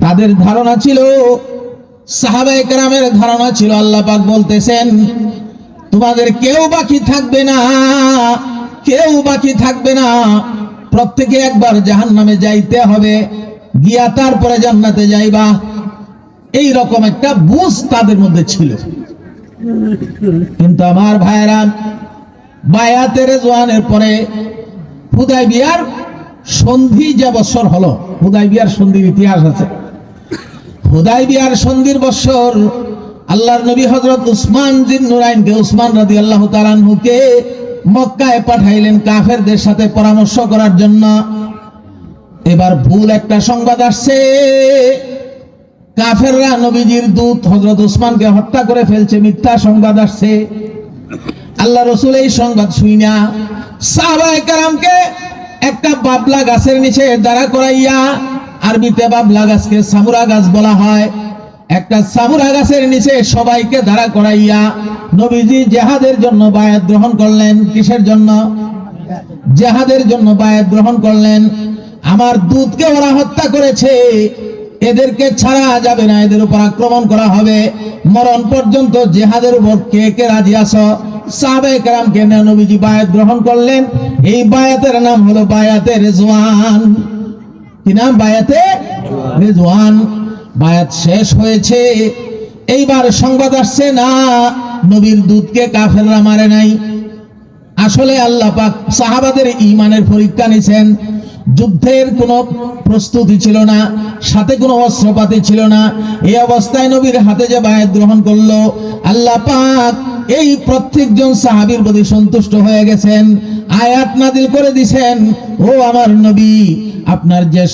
তাদের ধারণা ছিল, সাহাবায়ে কেরামের ধারণা ছিল, আল্লাহ পাক বলতেছেন, তোমাদের কেউ বাকি থাকবে না, কেউ বাকি থাকবে না। প্রত্যেকে একবার জাহান্নামে যাইতে হবে, গিয়া তারপরে জান্নাতে যাইবা। এই রকম একটা বুঝ তাদের মধ্যে ছিল। কিন্তু আমার ভাইয়েরা বায়াতের জোয়ানের পরে হুদাই বিয়ার সন্ধি যে বছর হলো, হুদাই বিয়ার সন্ধির ইতিহাস আছে। হুদাই বিয়ার সন্ধির বছর আল্লাহর নবী হজরত উসমান জিন নুরাইনকে, উসমান রাদি আল্লাহ তালানহুকে মক্কায় পাঠাইলেন কাফেরদের সাথে পরামর্শ করার জন্য। এবার ভুল একটা সংবাদ আসছে। কাফেররা নবীজির দূত হজরত উসমানকে হত্যা করে ফেলছে, মিথ্যা সংবাদ আসছে। আল্লাহ রসুল এই সংবাদ শুই না। সাহাবায়ে কারামকে একটা বাবলা গাছের নিচে দাঁড়া করাইয়া আরবিতে বাবলা গাছকে সামুরা গাছ বলা হয়। একটা সামুরা গাছের নিচে সবাইকে দাঁড়া করাইয়া নবীজি জেহাদের জন্য বায়াত গ্রহণ করলেন। কিসের জন্য? জেহাদের জন্য বায়াত গ্রহণ করলেন। আমার দুধকে ওরা হত্যা করেছে। এদেরকে ছাড়া যাবে না। এদের উপর আক্রমণ করা হবে। মরণ পর্যন্ত জেহাদের উপর কে কে রাজি আছো? এই নাম হলো বায়াতে রেজওয়ান। বায়াত শেষ হয়েছে। এইবার সংবাদ আসছে, না, নবীর দুধকে কাফেররা মারে নাই। আসলে আল্লাহ পাক সাহাবাদের ইমানের পরীক্ষা নিছেন যুদ্ধের কোনো প্রস্তুতি ছিল না, সাথে কোনো অস্ত্রপাতি ছিল না। এই অবস্থায় নবীর হাতে যে বায়াত গ্রহণ করল, আল্লাহ পাক এই প্রত্যেকজন সাহাবির প্রতি সন্তুষ্ট হয়ে গেছেন, আয়াত নাদিল করে দিছেন, ও আমার নবী, আপনার যে